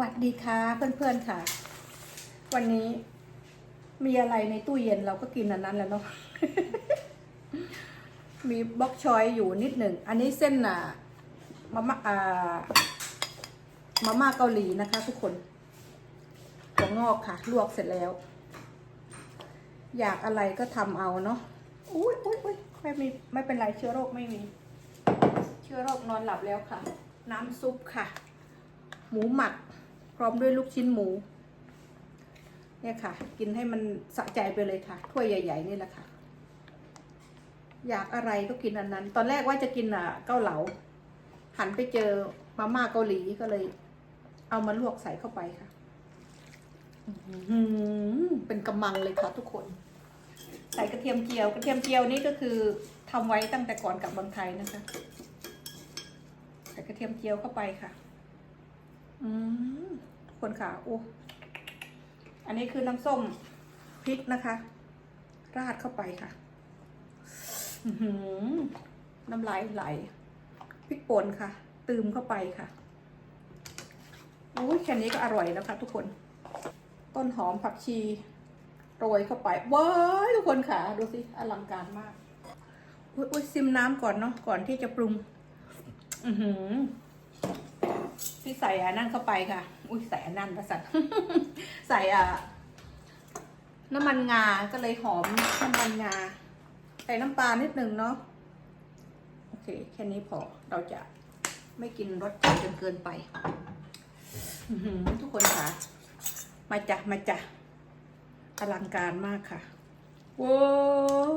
วัสดีค่ะเพื่อนๆค่ะ วันนี้มีอะไรในตู้เย็นเราก็กินอันนั้นแล้วเนาะมีบล็อกชอยอยู่นิดหนึ่ง อันนี้เส้นอะมาม่าอ่ามาม่าเกาหลีนะคะ ทุกคนหัวงอกค่ะ ลวกเสร็จแล้ว อยากอะไรก็ทำเอาเนาะอุ้ยอุ้ยอุ้ยไม่มีไม่เป็นไรเชื้อโรคไม่มี เชื้อโรคนอนหลับแล้วค่ะ น้ำซุปค่ะ หมูหมัก พร้อมด้วยลูกชิ้นหมู เนี่ยค่ะ กินให้มันสะใจไปเลยค่ะ ถ้วยใหญ่ ๆ นี่แหละค่ะ อยากอะไรก็กินอันนั้น ตอนแรกว่าจะกินอะเกาเหลา หันไปเจอมาม่าเกาหลีก็เลย เอามาลวกใส่เข้าไปค่ะอืเป็นกำมังเลยค่ะทุกคน ใส่กระเทียมเจียว กระเทียมเจียวนี่ก็คือทำไว้ตั้งแต่ก่อนกลับเมืองไทยนะคะใส่กระเทียมเจียวเข้าไปค่ะ อืม คนค่ะโอ้อันนี้คือน้ำส้มพริกนะคะ ราดเข้าไปค่ะหือน้ำลายไหลพริกป่นค่ะ ตืมเข้าไปค่ะโอ้ยแค่นี้ก็อร่อยแล้วค่ะทุกคน ต้นหอมผักชีโรยเข้าไปว้ายทุกคนค่ะ ดูสิอลังการมากอุ้ยอุ้ยซิมน้ำก่อนเนาะก่อนที่จะปรุง อือหือ พี่ใส่อันนั่นเข้าไปค่ะ อุ้ยใส่อันนั่นประสันใส่อะน้ำมันงา ก็เลยหอมน้ำมันงา ใส่น้ำปลานิดนึงเนาะ โอเค แค่นี้พอ เราจะไม่กินรสจัดจนเกินไป ทุกคนค่ะ มาจ้ะมาจ้ะอลังการมากค่ะ ว้าว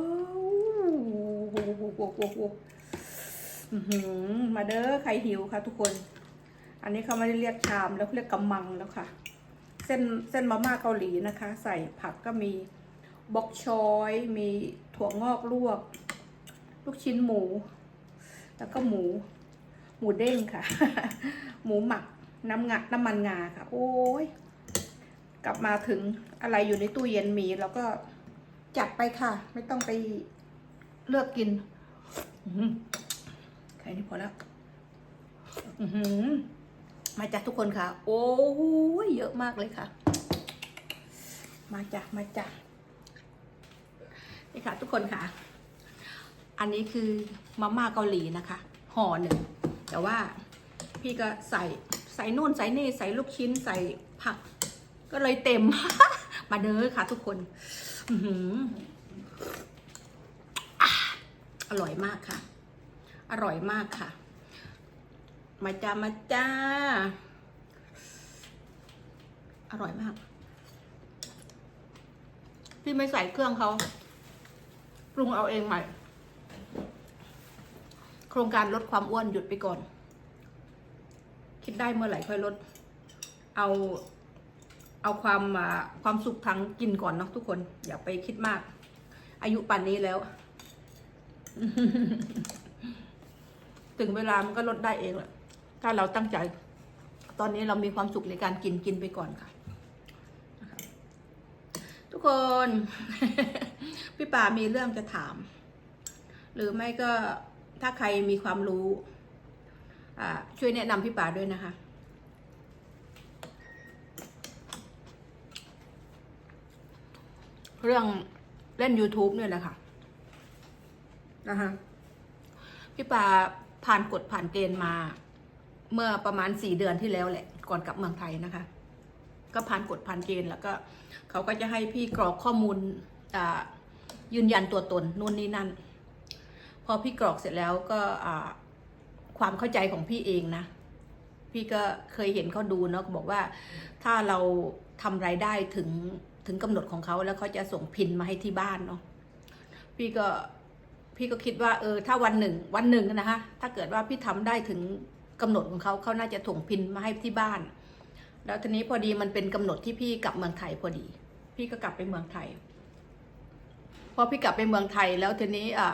มาเด้อ ใครหิวค่ะทุกคน อันนี้เขาไม่ได้เรียกชามแล้วเรียกกำมังแล้วค่ะ เส้นเส้นมาม่าเกาหลีนะคะ ใส่ผักก็มีบ็อกชอย มีถั่วงอกลวก ลูกชิ้นหมู แล้วก็หมู หมูเด้งค่ะ หมูหมักน้ำงาน้ำมันงาค่ะ โอ้ยกลับมาถึงอะไรอยู่ในตู้เย็นมีแล้วก็จัดไปค่ะ ไม่ต้องไปเลือกกินแค่นี้พอแล้ว อือหือ มาจากทุกคนค่ะ โอ้ยเยอะมากเลยค่ะ มาจากมาจากนี่ค่ะ ทุกคนค่ะ อันนี้คือมาม่าเกาหลีนะคะห่อหนึ่งแต่ว่าพี่ก็ใส่ใส่นู่นใส่นี่ใส่ลูกชิ้นใส่ผัก ก็เลยเต็ม มาเด้อค่ะ ทุกคนออร่อยมากค่ะ อร่อยมากค่ะ มาจ้ามาจ้า อร่อยมาก พี่ไม่ใส่เครื่องเขาปรุงเอาเองใหม่ โครงการลดความอ้วนหยุดไปก่อน คิดได้เมื่อไหร่ค่อยลด เอา เอาความความสุขทางกินก่อนเนาะทุกคน อย่าไปคิดมาก อายุป่านนี้แล้ว ถึงเวลามันก็ลดได้เองแหละ ถ้าเราตั้งใจ ตอนนี้เรามีความสุขในการกินกินไปก่อนค่ะนะคะทุกคน พี่ป่ามีเรื่องจะถาม หรือไม่ก็ถ้าใครมีความรู้อ่าช่วยแนะนำพี่ป่าด้วยนะคะ เรื่องเล่น YouTube เนี่ยแหละค่ะนะคะพี่ปาผ่านกฎผ่านเกณฑ์มา เมื่อประมาณสี่เดือนที่แล้วแหละ ก่อนกลับเมืองไทยนะคะ ก็ผ่านกฎผ่านเกณฑ์แล้วก็เขาก็จะให้พี่กรอกข้อมูลยืนยันตัวตนนู่นนี่นั่น พอพี่กรอกเสร็จแล้วก็ความเข้าใจของพี่เองนะ พี่ก็เคยเห็นเขาดูเนาะบอกว่าถ้าเราทำรายได้ถึงถึงกำหนดของเขาแล้วเขาจะส่งพินมาให้ที่บ้านเนาะพี่ก็พี่ก็คิดว่าเออถ้าวันหนึ่งวันหนึ่งนะคะถ้าเกิดว่าพี่ทำได้ถึง กำหนดของเขาเขาน่าจะส่งพินมาให้ที่บ้าน แล้วทีนี้พอดีมันเป็นกำหนดที่พี่กลับเมืองไทยพอดี พี่ก็กลับไปเมืองไทย พอพี่กลับไปเมืองไทยแล้วทีนี้อะ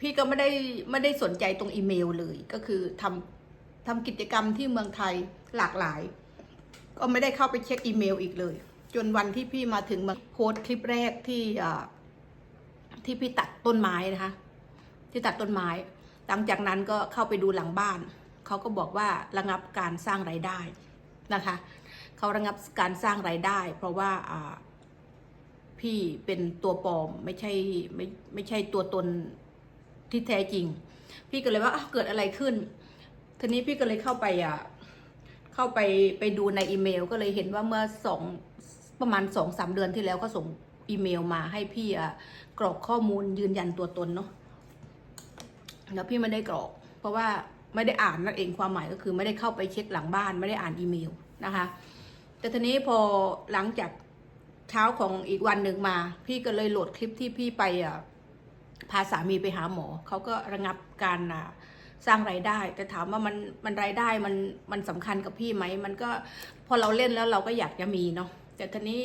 พี่ก็ไม่ได้ไม่ได้สนใจตรงอีเมลเลย ก็คือทำทำกิจกรรมที่เมืองไทยหลากหลาย ก็ไม่ได้เข้าไปเช็คอีเมลอีกเลย จนวันที่พี่มาถึงมาโพสคลิปแรกที่อ่าที่พี่ตัดต้นไม้นะคะ ที่ตัดต้นไม้ หลังจากนั้นก็เข้าไปดูหลังบ้าน เขาก็บอกว่าระงับการสร้างรายได้นะคะ เขาระงับการสร้างรายได้ เพราะว่าพี่เป็นตัวปลอมไม่ใช่ไม่ไม่ใช่ตัวตนที่แท้จริง พี่ก็เลยว่าเกิดอะไรขึ้น ทีนี้พี่ก็เลยเข้าไปอะเข้าไปไปดูในอีเมล ก็เลยเห็นว่าเมื่อสองประมาณสองสามเดือนที่แล้วก็ส่งอีเมลมาให้พี่อะกรอกข้อมูลยืนยันตัวตนเนาะแล้วพี่ไม่ได้กรอก เพราะว่า ไม่ได้อ่านนั่นเองความหมายก็คือไม่ได้เข้าไปเช็คหลังบ้าน ไม่ได้อ่านอีเมลนะคะ แต่ทีนี้พอหลังจากเช้าของอีกวันหนึ่งมา พี่ก็เลยโหลดคลิปที่พี่ไปพาสามีไปหาหมอเขาก็ระงับการสร้างรายได้ แต่ถามว่ามันมันรายได้มันมันสำคัญกับพี่ไหมมันก็พอเราเล่นแล้วเราก็อยากจะมีเนาะแต่ทีนี้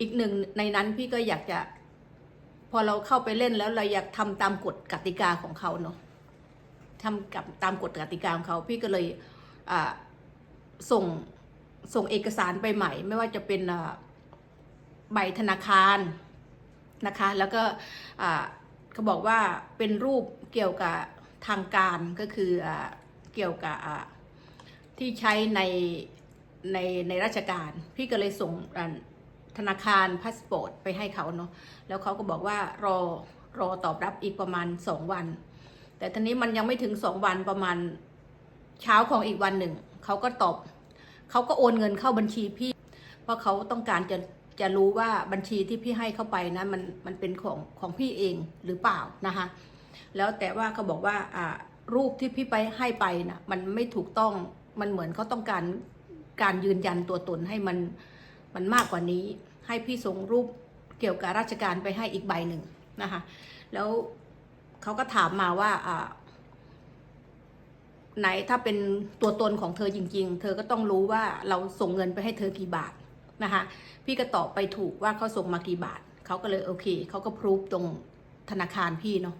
อีกหนึ่งในนั้นพี่ก็อยากจะ พอเราเข้าไปเล่นแล้วเราอยากทำตามกฎกติกาของเขาเนาะ ทำกับตามกฎกติกาของเขาพี่ก็เลยส่งส่งเอกสารไปใหม่ ไม่ว่าจะเป็นใบธนาคารนะคะ แล้วก็เขาบอกว่าเป็นรูปเกี่ยวกับทางการก็คืออเกี่ยวกับที่ใช้ในในในราชการ พี่ก็เลยส่งธนาคารพาสปอร์ตไปให้เขาเนาะแล้วเขาก็บอกว่ารอรอตอบรับอีกประมาณสองวัน แต่ทีนี้มันยังไม่ถึงสองวันประมาณเช้าของอีกวันหนึ่งเขาก็ตอบเขาก็โอนเงินเข้าบัญชีพี่ เพราะเขาต้องการจะจะรู้ว่าบัญชีที่พี่ให้เข้าไปนะมันมันเป็นของของพี่เองหรือเปล่านะคะแล้วแต่ว่าเขาบอกว่าอ่ารูปที่พี่ไปให้ไปนะมันไม่ถูกต้องมันเหมือนเขาต้องการการยืนยันตัวตนให้มันมันมากกว่านี้ ให้พี่ส่งรูปเกี่ยวกับราชการไปให้อีกใบหนึ่งนะคะแล้ว เขาก็ถามมาว่าอ่าไหนถ้าเป็นตัวตนของเธอจริง ๆ เธอก็ต้องรู้ว่าเราส่งเงินไปให้เธอกี่บาทนะคะ พี่ก็ตอบไปถูกว่าเขาส่งมากี่บาท เขาก็เลยโอเค เขาก็พรูฟตรงธนาคารพี่เนาะ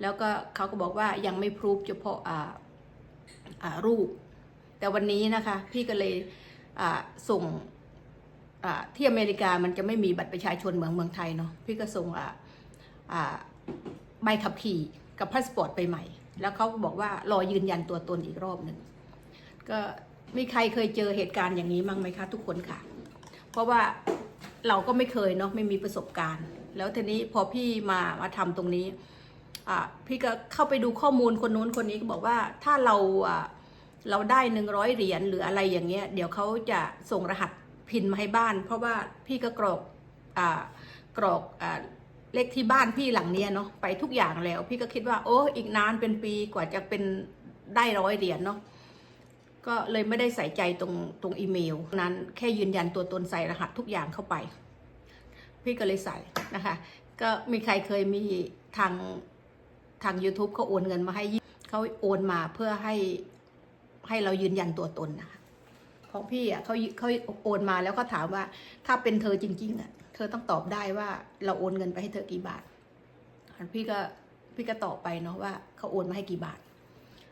แล้วก็เขาก็บอกว่ายังไม่พรูฟเฉพาะอ่าอ่ารูป แต่วันนี้นะคะ พี่ก็เลยอ่าส่งอ่าที่อเมริกามันจะไม่มีบัตรประชาชนเหมือนเมืองไทยเนาะ พี่ก็ส่งอ่าอ่า ใบขับขี่กับพาสปอร์ตไปใหม่ แล้วเขาก็บอกว่ารอยืนยันตัวตนอีกรอบหนึ่งก็มีใครเคยเจอเหตุการณ์อย่างนี้มั้งไหมคะ ทุกคนค่ะ เพราะว่าเราก็ไม่เคยเนาะไม่มีประสบการณ์ แล้วทีนี้พอพี่มามาทำตรงนี้อ่าพี่ก็เข้าไปดูข้อมูลคนนู้นคนนี้ก็บอกว่าถ้าเราอ่าเราได้หนึ่งร้อยเหรียญหรืออะไรอย่างเงี้ย เดี๋ยวเขาจะส่งรหัสพินมาให้บ้าน เพราะว่าพี่ก็กรอกอ่ากรอกอ่า เลขที่บ้านพี่หลังเนี้ยเนาะไปทุกอย่างแล้ว พี่ก็คิดว่า โอ้อีกนานเป็นปีกว่าจะเป็นได้ร้อยเหรียญเนาะก็เลยไม่ได้ใส่ใจตรงตรงอีเมล นั้นแค่ยืนยันตัวตนใส่รหัสทุกอย่างเข้าไป พี่ก็เลยใส่นะคะ ก็มีใครเคยมีทางทาง YouTube เขาโอนเงินมาให้เขาโอนมาเพื่อให้ให้เรายืนยันตัวตนนะคะของพี่อะเขาเขาโอนมาแล้วก็ถามว่า ถ้าเป็นเธอจริง ๆ อะ ธอต้องตอบได้ว่าเราโอนเงินไปให้เธอกี่บาทพี่ก็พี่ก็ตอบไปเนาะว่าเขาโอนมาให้กี่บาท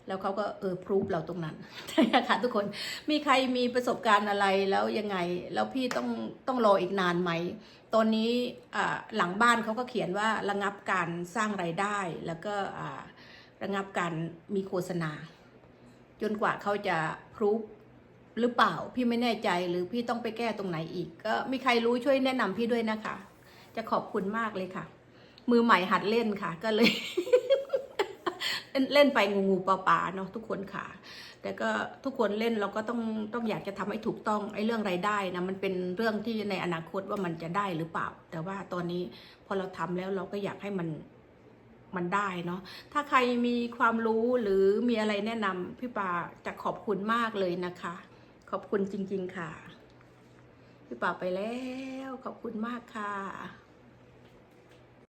แล้วเขาก็เออพรูฟเราตรงนั้นนะคะทุกคนมีใครมีประสบการณ์อะไรแล้วยังไง แล้วพี่ต้องต้องรออีกนานไหม ตอนนี้หลังบ้านเขาก็เขียนว่าระงับการสร้างไรายได้ แล้วก็ระงับการมีโฆษณา จนกว่าเขาจะพรูฟ หรือเปล่าพี่ไม่แน่ใจหรือพี่ต้องไปแก้ตรงไหนอีก ก็มีใครรู้ช่วยแนะนำพี่ด้วยนะคะ จะขอบคุณมากเลยค่ะ มือใหม่หัดเล่นค่ะ ก็เลย เล่นไปงูงูปลาปลาเนาะทุกคนค่ะ แต่ก็ทุกคนเล่นเราก็ต้องต้องอยากจะทำให้ถูกต้องไอ้เรื่องรายได้นะมันเป็นเรื่องที่ในอนาคตว่ามันจะได้หรือเปล่า แต่ว่าตอนนี้พอเราทำแล้วเราก็อยากให้มันมันได้เนาะ ถ้าใครมีความรู้หรือมีอะไรแนะนำพี่ปาจะขอบคุณมากเลยนะคะ ขอบคุณจริง ๆ ค่ะ พี่ป่าไปแล้ว ขอบคุณมากค่ะ